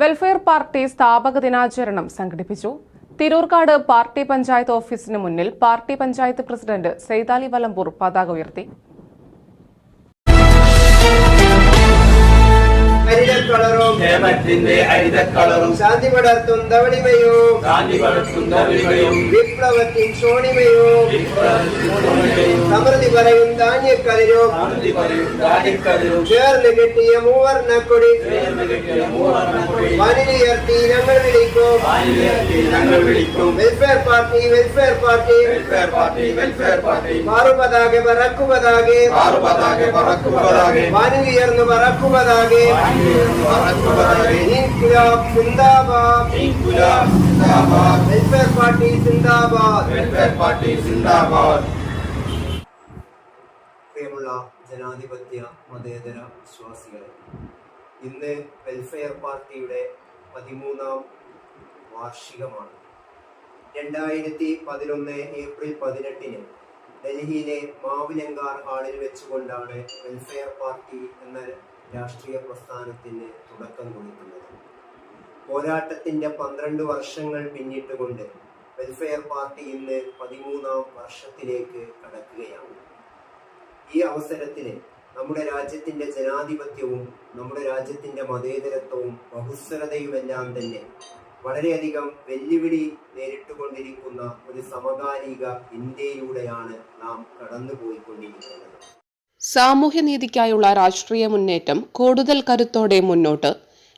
Welfare party സ്ഥാപക ദിനാചരണം സംഘടിപ്പിച്ചു. തിരൂർക്കാട് പാർട്ടി പഞ്ചായത്ത് ഓഫീസിന് മുന്നിൽ പാർട്ടി പഞ്ചായത്ത് പ്രസിഡന്റ് സെയ്താലി വലമ്പൂർ പതാക ഉയർത്തി. ഹരിതക്കളറും ക്ഷേമത്തിന്റെ ഹരിതക്കളറും ശാന്തി പടർത്തും ധവണിമയും ശാന്തി പടർത്തുന്ന വിളിയും വിപ്ലവത്തിൻ ശോണിമയും സമൃദ്ധി പറയും ധാന്യക്കളിരും സമൃദ്ധി പറയും ദാരിദ്ര്യവും ചേർന്ന് കിട്ടിയ മൂവർണ്ണക്കൊടി ചേർന്ന് കിട്ടിയ മൂവർണ്ണക്കൊടി വാനിലുയർത്തി ഞങ്ങൾ വിളിക്കും വാനിലുയർത്തി ഞങ്ങൾ വിളിക്കും welfare party welfare party welfare party welfare party മാറുപതാകെ പറക്കുപതാകെ ആറു പതാകെ പറക്കു പതാകെ വാനിലുയർന്നു പറക്കുപതാകെ പറക്കു പതാകെ വെൽഫെയർ പാർട്ടി വെൽഫെയർ പാർട്ടി പ്രിയമുള്ള ജനാധിപത്യ മതേതര വിശ്വാസികളെ ഇന്ന് വെൽഫെയർ പാർട്ടിയുടെ പതിമൂന്നാം വാർഷികമാണ്. രണ്ടായിരത്തി പതിനൊന്ന് ഏപ്രിൽ പതിനെട്ടിന് ഡൽഹിയിലെ മാവിലങ്കാർ ഹാളിൽ വെച്ചുകൊണ്ടാണ് വെൽഫെയർ പാർട്ടി എന്ന രാഷ്ട്രീയ പ്രസ്ഥാനത്തിന് തുടക്കം കുറിക്കുന്നത്. പോരാട്ടത്തിന്റെ പന്ത്രണ്ട് വർഷങ്ങൾ പിന്നിട്ടുകൊണ്ട് വെൽഫെയർ പാർട്ടി ഇന്ന് പതിമൂന്നാം വർഷത്തിലേക്ക് കടക്കുകയാണ്. ഈ അവസരത്തിൽ നമ്മുടെ രാജ്യത്തിന്റെ ജനാധിപത്യവും നമ്മുടെ രാജ്യത്തിന്റെ മതേതരത്വവും ബഹുസ്വരതയുമെല്ലാം തന്നെ വളരെയധികം വെല്ലുവിളി നേരിട്ടുകൊണ്ടിരിക്കുന്ന ഒരു സമകാലിക ഇന്ത്യയിലൂടെയാണ് നാം കടന്നുപോയിക്കൊണ്ടിരിക്കുന്നത്. സാമൂഹ്യനീതിക്കായുള്ള രാഷ്ട്രീയ മുന്നേറ്റം കൂടുതൽ കരുത്തോടെ മുന്നോട്ട്.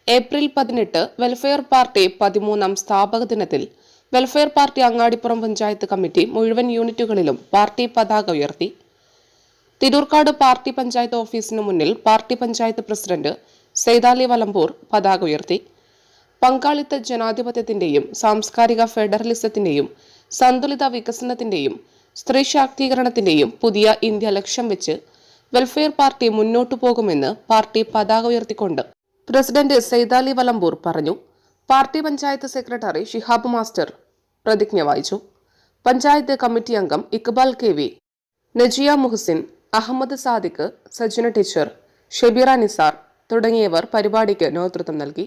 ഏപ്രിൽ പതിനെട്ട് വെൽഫെയർ പാർട്ടി പതിമൂന്നാം സ്ഥാപക ദിനത്തിൽ welfare party Angadippuram panchayat committee മുഴുവൻ യൂണിറ്റുകളിലും പാർട്ടി പതാക ഉയർത്തി. തിരൂർക്കാട് പാർട്ടി പഞ്ചായത്ത് ഓഫീസിന് മുന്നിൽ പാർട്ടി പഞ്ചായത്ത് പ്രസിഡന്റ് സെയ്താലി വലമ്പൂർ പതാക ഉയർത്തി. പങ്കാളിത്ത ജനാധിപത്യത്തിന്റെയും സാംസ്കാരിക ഫെഡറലിസത്തിന്റെയും സന്തുലിത വികസനത്തിന്റെയും സ്ത്രീ ശാക്തീകരണത്തിന്റെയും പുതിയ ഇന്ത്യ ലക്ഷ്യം വെച്ച് വെൽഫെയർ പാർട്ടി മുന്നോട്ടു പോകുമെന്ന് പാർട്ടി പതാക ഉയർത്തിക്കൊണ്ട് പ്രസിഡന്റ് സെയ്താലി വലമ്പൂർ പറഞ്ഞു. Party panchayat secretary Shihab master പ്രതിജ്ഞ വായിച്ചു. പഞ്ചായത്ത് കമ്മിറ്റി അംഗം Iqbal K V Najiya Muhsin Ahammed Sadiq Sajuna teacher Shebeera Nisar തുടങ്ങിയവർ പരിപാടിക്ക് നേതൃത്വം നൽകി.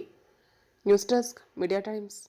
News desk media times